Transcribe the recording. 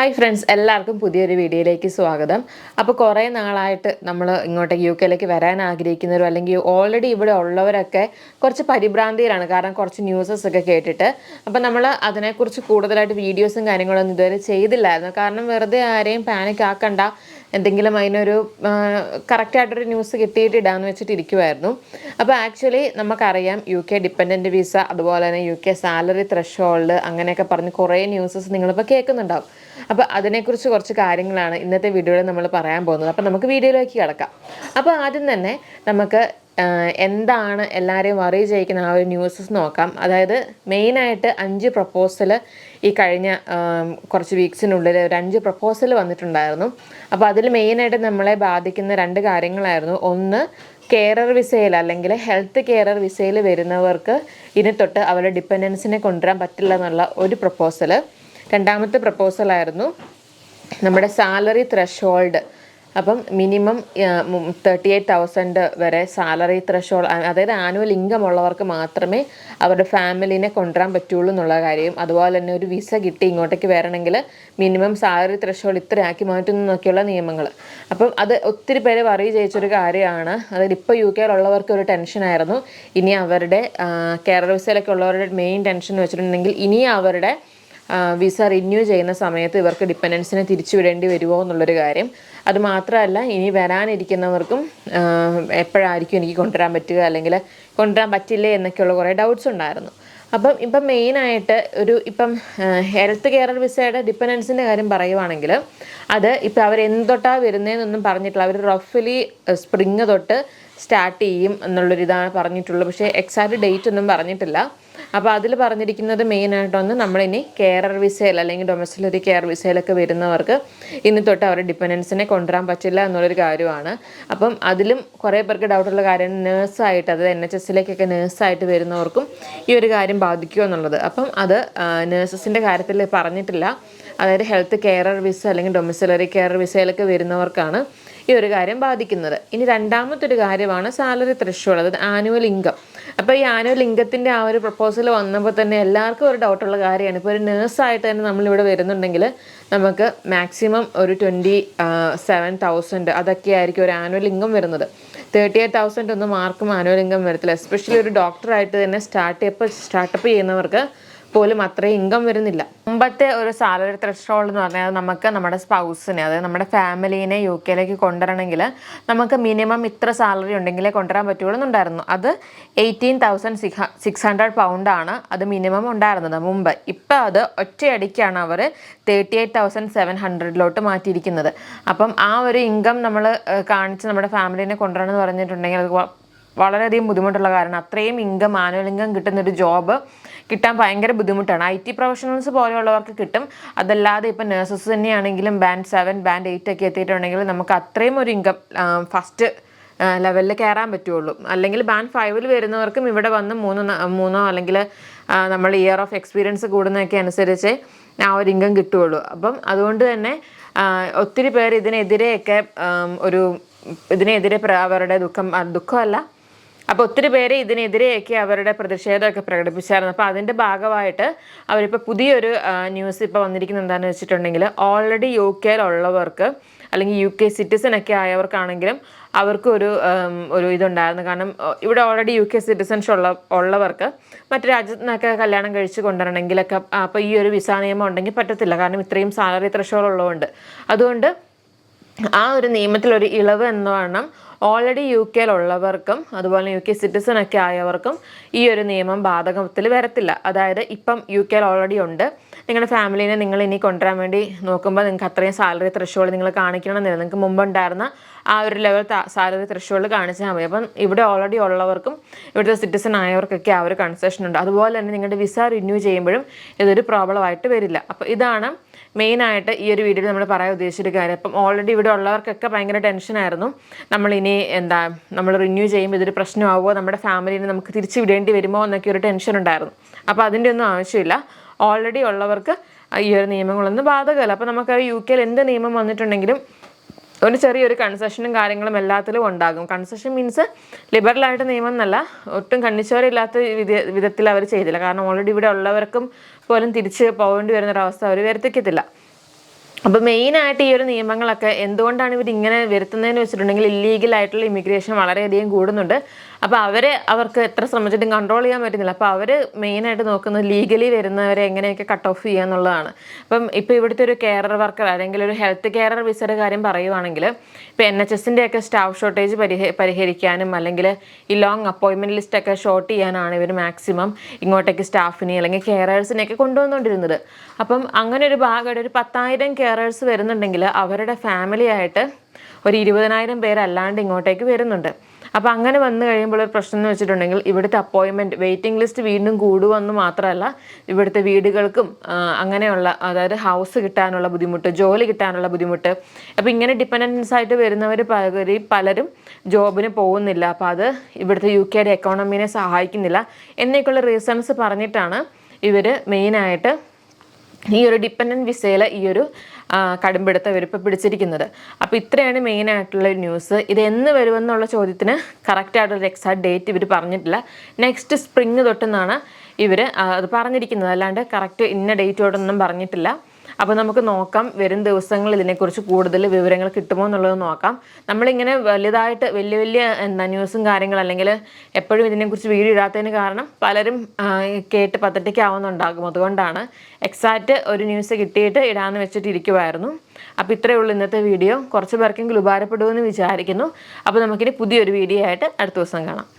Hi friends എല്ലാവർക്കും പുതിയൊരു വീഡിയോയിലേക്ക് സ്വാഗതം. അപ്പോൾ കുറേ നാളായിട്ട് നമ്മൾ ഇങ്ങോട്ടേക്ക് യു കെയിലേക്ക് വരാൻ ആഗ്രഹിക്കുന്നവരും അല്ലെങ്കിൽ ഓൾറെഡി ഇവിടെ ഉള്ളവരൊക്കെ കുറച്ച് പരിഭ്രാന്തിയിലാണ്. കാരണം കുറച്ച് ന്യൂസസ് ഒക്കെ കേട്ടിട്ട്. അപ്പോൾ നമ്മൾ അതിനെക്കുറിച്ച് കൂടുതലായിട്ട് വീഡിയോസും കാര്യങ്ങളൊന്നും ഇതുവരെ ചെയ്തില്ലായിരുന്നു. കാരണം വെറുതെ ആരെയും പാനിക് ആക്കണ്ട. എന്തെങ്കിലും അതിനൊരു കറക്റ്റായിട്ടൊരു ന്യൂസ് കിട്ടിയിട്ട് ഇടാന്ന് വെച്ചിട്ട് ഇരിക്കുമായിരുന്നു അപ്പോൾ ആക്ച്വലി നമുക്കറിയാം യു കെ ഡിപ്പെൻഡന്റ് വിസ അതുപോലെ തന്നെ യു കെ സാലറി ത്രഷോൾഡ് അങ്ങനെയൊക്കെ പറഞ്ഞ് കുറേ ന്യൂസസ് നിങ്ങളിപ്പോൾ കേൾക്കുന്നുണ്ടാവും. അപ്പോൾ അതിനെക്കുറിച്ച് കുറച്ച് കാര്യങ്ങളാണ് ഇന്നത്തെ വീഡിയോയിൽ നമ്മൾ പറയാൻ പോകുന്നത്. അപ്പോൾ നമുക്ക് വീഡിയോയിലേക്ക് കിടക്കാം. അപ്പോൾ ആദ്യം തന്നെ നമുക്ക് എന്താണ് എല്ലാവരെയും വറി ചെയ്യിക്കുന്ന ആ ഒരു ന്യൂസസ് നോക്കാം. അതായത് മെയിനായിട്ട് അഞ്ച് പ്രപ്പോസൽ ഈ കഴിഞ്ഞ കുറച്ച് വീക്സിനുള്ളിൽ ഒരു അഞ്ച് പ്രപ്പോസൽ വന്നിട്ടുണ്ടായിരുന്നു. അപ്പോൾ അതിൽ മെയിനായിട്ട് നമ്മളെ ബാധിക്കുന്ന രണ്ട് കാര്യങ്ങളായിരുന്നു. ഒന്ന് കെയറർ വിസയിൽ അല്ലെങ്കിൽ ഹെൽത്ത് കെയറർ വിസയിൽ വരുന്നവർക്ക് ഇനി തൊട്ട് അവരുടെ ഡിപ്പെൻഡൻസിനെ കൊണ്ടുവരാൻ പറ്റില്ല എന്നുള്ള ഒരു പ്രപ്പോസൽ രണ്ടാമത്തെ പ്രപ്പോസലായിരുന്നു നമ്മുടെ സാലറി ത്രഷോൾഡ് അപ്പം മിനിമം തേർട്ടി എയ്റ്റ് തൗസൻഡ് വരെ സാലറി ത്രഷോൾ അതായത് ആനുവൽ ഇൻകം ഉള്ളവർക്ക് മാത്രമേ അവരുടെ ഫാമിലിനെ കൊണ്ടുവരാൻ പറ്റുള്ളൂ എന്നുള്ള കാര്യം. അതുപോലെ തന്നെ ഒരു വിസ കിട്ടി ഇങ്ങോട്ടേക്ക് വരണമെങ്കിൽ മിനിമം സാലറി ത്രഷോൾ ഇത്ര ആക്കി മാറ്റുന്നു എന്നൊക്കെയുള്ള നിയമങ്ങൾ. അപ്പം അത് ഒത്തിരി പേര് വറി ചെയ്യിച്ചൊരു കാര്യമാണ്. അതായത് ഇപ്പോൾ യു കെയിലുള്ളവർക്ക് ഒരു ടെൻഷനായിരുന്നു ഇനി അവരുടെ കേരള വിസയിലൊക്കെ ഉള്ളവരുടെ മെയിൻ ടെൻഷൻ എന്ന് വെച്ചിട്ടുണ്ടെങ്കിൽ ഇനി അവരുടെ വിസ റിന്യൂ ചെയ്യുന്ന സമയത്ത് ഇവർക്ക് ഡിപ്പെൻഡൻസിനെ തിരിച്ചുവിടേണ്ടി വരുമോ എന്നുള്ളൊരു കാര്യം. അതുമാത്രമല്ല ഇനി വരാനിരിക്കുന്നവർക്കും എപ്പോഴായിരിക്കും എനിക്ക് കൊണ്ടുവരാൻ പറ്റുക അല്ലെങ്കിൽ കൊണ്ടുവരാൻ പറ്റില്ലേ എന്നൊക്കെയുള്ള കുറേ ഡൗട്ട്സ് ഉണ്ടായിരുന്നു. അപ്പം ഇപ്പം മെയിനായിട്ട് ഒരു ഇപ്പം ഹെൽത്ത് കെയർ വിസയുടെ ഡിപ്പെൻഡൻസിന്റെ കാര്യം പറയുവാണെങ്കിൽ അത് ഇപ്പം അവർ എന്തൊട്ടാണ് വരുന്നതെന്നൊന്നും പറഞ്ഞിട്ടില്ല. അവർ റഫ്ലി സ്പ്രിങ് തൊട്ട് സ്റ്റാർട്ട് ചെയ്യും എന്നുള്ളൊരു ഇതാണ് പറഞ്ഞിട്ടുള്ളത്. പക്ഷേ എക്സാക്റ്റ് ഡേറ്റ് ഒന്നും പറഞ്ഞിട്ടില്ല. അപ്പോൾ അതിൽ പറഞ്ഞിരിക്കുന്നത് മെയിനായിട്ടൊന്ന് നമ്മളിനി കെയറർ വിസയിൽ അല്ലെങ്കിൽ ഡൊമസ്റ്റിലറി കെയർ വിസയിലൊക്കെ വരുന്നവർക്ക് ഇനി തൊട്ട് അവരുടെ ഡിപ്പെൻഡൻസിനെ കൊണ്ടുവരാൻ പറ്റില്ല എന്നുള്ളൊരു കാര്യമാണ്. അപ്പം അതിലും കുറേ പേർക്ക് ഡൗട്ടുള്ള കാര്യം നേഴ്സായിട്ട് അതായത് എൻ എച്ച് എസിലേക്കൊക്കെ നേഴ്സായിട്ട് വരുന്നവർക്കും ഈ ഒരു കാര്യം ബാധിക്കുമോ എന്നുള്ളത്. അപ്പം അത് നേഴ്സസിന്റെ കാര്യത്തിൽ പറഞ്ഞിട്ടില്ല. അതായത് ഹെൽത്ത് കെയറർ വിസ അല്ലെങ്കിൽ ഡൊമിസിലറി കെയർ വിസയിലൊക്കെ വരുന്നവർക്കാണ് ഈ ഒരു കാര്യം ബാധിക്കുന്നത്. ഇനി രണ്ടാമത്തെ ഒരു കാര്യമാണ് സാലറി ത്രഷോൾ അതായത് ആനുവൽ ഇൻകം അപ്പോൾ ഈ ആനോ ലിംഗത്തിന്റെ ആ ഒരു പ്രപ്പോസൽ വന്നപ്പോൾ തന്നെ എല്ലാവർക്കും ഒരു ഡൗട്ടുള്ള കാര്യമാണ്. ഇപ്പോൾ ഒരു നേഴ്സായിട്ട് തന്നെ നമ്മൾ ഇവിടെ വരുന്നുണ്ടെങ്കിൽ നമുക്ക് മാക്സിമം ഒരു ട്വന്റി സെവൻ തൗസൻഡ് അതൊക്കെ ആയിരിക്കും ഒരു ആനുവൽ ഇൻകം വരുന്നത്. തേർട്ടി എയ്റ്റ് തൗസൻഡ് ഒന്നും ആർക്കും ആനുവൽ ഇൻകം വരത്തില്ല. എസ്പെഷ്യലി ഒരു ഡോക്ടറായിട്ട് തന്നെ സ്റ്റാർട്ട് സ്റ്റാർട്ടപ്പ് ചെയ്യുന്നവർക്ക് പോലും അത്രയും ഇൻകം വരുന്നില്ല. മുമ്പത്തെ ഒരു സാലറി ത്രഷോൾ എന്ന് പറഞ്ഞാൽ നമുക്ക് നമ്മുടെ സ്പൗസിനെ അതായത് നമ്മുടെ ഫാമിലിനെ യു കെയിലേക്ക് കൊണ്ടുവരണമെങ്കിൽ നമുക്ക് മിനിമം ഇത്ര സാലറി ഉണ്ടെങ്കിലേ കൊണ്ടുവരാൻ പറ്റുള്ളൂ എന്നുണ്ടായിരുന്നു. അത് എയ്റ്റീൻ തൗസൻഡ് സിക്സ് ഹൺഡ്രഡ് പൗണ്ടാണ് അത് മിനിമം ഉണ്ടായിരുന്നത് മുമ്പ്. ഇപ്പം അത് ഒറ്റയടിക്കാണ് അവർ തേർട്ടി എയ്റ്റ് തൗസൻഡ് സെവൻ ഹൺഡ്രഡിലോട്ട് മാറ്റിയിരിക്കുന്നത്. അപ്പം ആ ഒരു ഇൻകം നമ്മൾ കാണിച്ച് നമ്മുടെ ഫാമിലിനെ കൊണ്ടുവരണം എന്ന് പറഞ്ഞിട്ടുണ്ടെങ്കിൽ അത് വളരെയധികം ബുദ്ധിമുട്ടുള്ള കാരണം അത്രയും ഇൻകം ആനുവൽ ഇൻകം കിട്ടുന്ന ഒരു ജോബ് കിട്ടാൻ ഭയങ്കര ബുദ്ധിമുട്ടാണ്. ഐ ടി പ്രൊഫഷണൽസ് പോലെയുള്ളവർക്ക് കിട്ടും. അതല്ലാതെ ഇപ്പം നേഴ്സസ് തന്നെയാണെങ്കിലും ബാൻഡ് സെവൻ ബാൻഡ് എയ്റ്റ് ഒക്കെ എത്തിയിട്ടുണ്ടെങ്കിൽ നമുക്ക് അത്രയും ഒരു ഇൻകം ഫസ്റ്റ് ലെവലിൽ കയറാൻ പറ്റുള്ളൂ. അല്ലെങ്കിൽ ബാൻഡ് ഫൈവിൽ വരുന്നവർക്കും ഇവിടെ വന്ന് മൂന്ന് മൂന്നോ അല്ലെങ്കിൽ നമ്മൾ ഇയർ ഓഫ് എക്സ്പീരിയൻസ് കൂടുന്നതൊക്കെ അനുസരിച്ച് ആ ഒരു ഇൻകം കിട്ടുകയുള്ളൂ അപ്പം അതുകൊണ്ട് തന്നെ ഒത്തിരി പേർ ഇതിനെതിരെയൊക്കെ ഒരു ഇതിനെതിരെ അവരുടെ ദുഃഖം ദുഃഖമല്ല അപ്പോൾ ഒത്തിരി പേര് ഇതിനെതിരെയൊക്കെ അവരുടെ പ്രതിഷേധമൊക്കെ പ്രകടിപ്പിച്ചായിരുന്നു. അപ്പോൾ അതിന്റെ ഭാഗമായിട്ട് അവരിപ്പോൾ പുതിയൊരു ന്യൂസ് ഇപ്പോൾ വന്നിരിക്കുന്നത് എന്താണെന്ന് വെച്ചിട്ടുണ്ടെങ്കിൽ ഓൾറെഡി യു കെയിലുള്ളവർക്ക് അല്ലെങ്കിൽ യു കെ സിറ്റിസൺ ഒക്കെ ആയവർക്കാണെങ്കിലും അവർക്ക് ഒരു ഒരു ഇതുണ്ടായിരുന്നു. കാരണം ഇവിടെ ഓൾറെഡി യു കെ സിറ്റിസൺസ് ഉള്ള ഉള്ളവർക്ക് മറ്റു രാജ്യത്തു നിന്നൊക്കെ കല്യാണം കഴിച്ച് കൊണ്ടുവരണമെങ്കിലൊക്കെ അപ്പോൾ ഈ ഒരു വിസ നിയമം ഉണ്ടെങ്കിൽ പറ്റത്തില്ല. കാരണം ഇത്രയും സാലറി ത്രഷോൾ ഉള്ളതുകൊണ്ട് അതുകൊണ്ട് ആ ഒരു നിയമത്തിൽ ഒരു ഇളവ് എന്ന് വേണം ഓൾറെഡി യു കെയിലുള്ളവർക്കും അതുപോലെ യു കെ സിറ്റിസൺ ഒക്കെ ആയവർക്കും ഈ ഒരു നിയമം ബാധകത്തിൽ വരത്തില്ല. അതായത് ഇപ്പം യു കെയിൽ ഓൾറെഡി ഉണ്ട്. നിങ്ങളുടെ ഫാമിലീനെ നിങ്ങൾ ഇനി കൊണ്ടുവരാൻ വേണ്ടി നോക്കുമ്പോൾ നിങ്ങൾക്ക് അത്രയും സാലറി ത്രഷോൾ നിങ്ങൾ കാണിക്കണമെന്നില്ല. നിങ്ങൾക്ക് മുമ്പുണ്ടായിരുന്ന ആ ഒരു ലെവൽ സാലറി ത്രഷോൾ കാണിച്ചാൽ മതി. അപ്പം ഇവിടെ ഓൾറെഡി ഉള്ളവർക്കും ഇവിടുത്തെ സിറ്റിസൺ ആയവർക്കൊക്കെ ആ ഒരു കൺസെഷൻ ഉണ്ട്. അതുപോലെ തന്നെ നിങ്ങളുടെ വിസ റിന്യൂ ചെയ്യുമ്പോഴും ഇതൊരു പ്രോബ്ലം ആയിട്ട് വരില്ല. അപ്പോൾ ഇതാണ് മെയിനായിട്ട് ഈ ഒരു വീഡിയോയിൽ നമ്മൾ പറയാൻ ഉദ്ദേശിച്ചൊരു കാര്യം. അപ്പം ഓൾറെഡി ഇവിടെ ഉള്ളവർക്കൊക്കെ ഭയങ്കര ടെൻഷനായിരുന്നു ഇനി എന്താ നമ്മൾ റിന്യൂ ചെയ്യുമ്പോൾ ഇതൊരു പ്രശ്നമാവുമോ നമ്മുടെ ഫാമിലിനെ നമുക്ക് തിരിച്ചു വിടേണ്ടി വരുമോ എന്നൊക്കെ ഒരു ടെൻഷൻ ഉണ്ടായിരുന്നു. അപ്പോൾ അതിന്റെ ഒന്നും ആവശ്യമില്ല. ഓൾറെഡി ഉള്ളവർക്ക് ഈ ഒരു നിയമങ്ങളൊന്നും ബാധകമല്ല. അപ്പോൾ നമുക്ക് യു കെയിൽ എന്ത് നിയമം വന്നിട്ടുണ്ടെങ്കിലും ഒരു ചെറിയൊരു കൺസെഷനും കാര്യങ്ങളും എല്ലാത്തിലും ഉണ്ടാകും. കൺസെഷൻ മീൻസ് ലിബറലായിട്ട് നിയമം എന്നല്ല ഒട്ടും കണ്ണിച്ചോരില്ലാത്ത വിധ വിധത്തിൽ അവർ ചെയ്തില്ല. കാരണം ഓൾറെഡി ഇവിടെ ഉള്ളവർക്കും പോലും തിരിച്ച് പോകേണ്ടി വരുന്നൊരവസ്ഥ അവർ വരുത്തിക്കത്തില്ല അപ്പോൾ മെയിനായിട്ട് ഈ ഒരു നിയമങ്ങളൊക്കെ എന്തുകൊണ്ടാണ് ഇവർ ഇങ്ങനെ വരുത്തുന്നതെന്ന് വെച്ചിട്ടുണ്ടെങ്കിൽ ഇല്ലീഗൽ ആയിട്ടുള്ള ഇമിഗ്രേഷൻ വളരെയധികം കൂടുന്നുണ്ട്. അപ്പോൾ അവരെ അവർക്ക് എത്ര ശ്രമിച്ചിട്ടും കൺട്രോൾ ചെയ്യാൻ പറ്റുന്നില്ല. അപ്പോൾ അവർ മെയിനായിട്ട് നോക്കുന്നത് ലീഗലി വരുന്നവരെ എങ്ങനെയൊക്കെ കട്ട് ഓഫ് ചെയ്യുക എന്നുള്ളതാണ്. അപ്പം ഇപ്പോൾ ഇവിടുത്തെ ഒരു കെയർ വർക്കർ അല്ലെങ്കിൽ ഒരു ഹെൽത്ത് കെയർ വിസയുടെ കാര്യം പറയുവാണെങ്കിൽ ഇപ്പോൾ എൻ എച്ച് എസിന്റെ ഒക്കെ സ്റ്റാഫ് ഷോർട്ടേജ് പരിഹ പരിഹരിക്കാനും അല്ലെങ്കിൽ ഈ ലോങ് അപ്പോയിൻമെന്റ് ലിസ്റ്റൊക്കെ ഷോർട്ട് ചെയ്യാനാണ് ഇവർ മാക്സിമം ഇങ്ങോട്ടേക്ക് സ്റ്റാഫിനെ അല്ലെങ്കിൽ കെയറേഴ്സിനെയൊക്കെ കൊണ്ടുവന്നുകൊണ്ടിരുന്നത്. അപ്പം അങ്ങനെ ഒരു ഭാഗമായിട്ട് ഒരു പത്തായിരം കെയറേഴ്സ് വരുന്നുണ്ടെങ്കിൽ അവരുടെ ഫാമിലി ആയിട്ട് ഒരു ഇരുപതിനായിരം പേരല്ലാണ്ട് ഇങ്ങോട്ടേക്ക് വരുന്നുണ്ട്. അപ്പോൾ അങ്ങനെ വന്നു കഴിയുമ്പോൾ ഒരു പ്രശ്നം എന്ന് വെച്ചിട്ടുണ്ടെങ്കിൽ ഇവിടുത്തെ അപ്പോയിൻമെന്റ് വെയിറ്റിംഗ് ലിസ്റ്റ് വീണ്ടും കൂടുമെന്ന് മാത്രമല്ല ഇവിടുത്തെ വീടുകൾക്കും അങ്ങനെയുള്ള അതായത് ഹൗസ് കിട്ടാനുള്ള ബുദ്ധിമുട്ട് ജോലി കിട്ടാനുള്ള ബുദ്ധിമുട്ട് അപ്പോൾ ഇങ്ങനെ ഡിപ്പെൻഡൻസ് ആയിട്ട് വരുന്നവർ പകരി പലരും ജോബിന് പോകുന്നില്ല. അപ്പോൾ അത് ഇവിടുത്തെ യു കെയുടെ എക്കോണമീനെ സഹായിക്കുന്നില്ല. എന്നൊക്കെയുള്ള റീസൺസ് പറഞ്ഞിട്ടാണ് ഇവർ മെയിനായിട്ട് ഈ ഒരു ഡിപ്പെൻഡന്റ് വിസയിൽ ഈ ഒരു കടുംപിടുത്തം ഇവരിപ്പോൾ പിടിച്ചിരിക്കുന്നത്. അപ്പോൾ ഇത്രയാണ് മെയിൻ ആയിട്ടുള്ള ന്യൂസ് ഇത് എന്ന് വരുമെന്നുള്ള ചോദ്യത്തിന് കറക്റ്റായിട്ടൊരു എക്സാക്ട് ഡേറ്റ് ഇവർ പറഞ്ഞിട്ടില്ല. നെക്സ്റ്റ് സ്പ്രിങ് തൊട്ടെന്നാണ് ഇവർ അത് പറഞ്ഞിരിക്കുന്നത്. അല്ലാണ്ട് കറക്റ്റ് ഇന്ന ഡേറ്റോടൊന്നും പറഞ്ഞിട്ടില്ല. അപ്പോൾ നമുക്ക് നോക്കാം വരും ദിവസങ്ങളിൽ ഇതിനെക്കുറിച്ച് കൂടുതൽ വിവരങ്ങൾ കിട്ടുമോ എന്നുള്ളത് നോക്കാം. നമ്മളിങ്ങനെ വലുതായിട്ട് വലിയ വലിയ എന്താ ന്യൂസും കാര്യങ്ങൾ അല്ലെങ്കിൽ എപ്പോഴും ഇതിനെക്കുറിച്ച് വീഡിയോ ഇടാത്തതിന് കാരണം പലരും കേട്ട് പത്തട്ടിക്കാവുന്നുണ്ടാകും അതുകൊണ്ടാണ് എക്സാക്റ്റ് ഒരു ന്യൂസ് കിട്ടിയിട്ട് ഇടാന്ന് വെച്ചിട്ട് ഇരിക്കുമായിരുന്നു അപ്പോൾ ഇത്രയേ ഉള്ളൂ ഇന്നത്തെ വീഡിയോ. കുറച്ച് പേർക്കെങ്കിലും ഉപകാരപ്പെടുമെന്ന് വിചാരിക്കുന്നു. അപ്പോൾ നമുക്കിനി പുതിയൊരു വീഡിയോ ആയിട്ട് അടുത്ത ദിവസം കാണാം.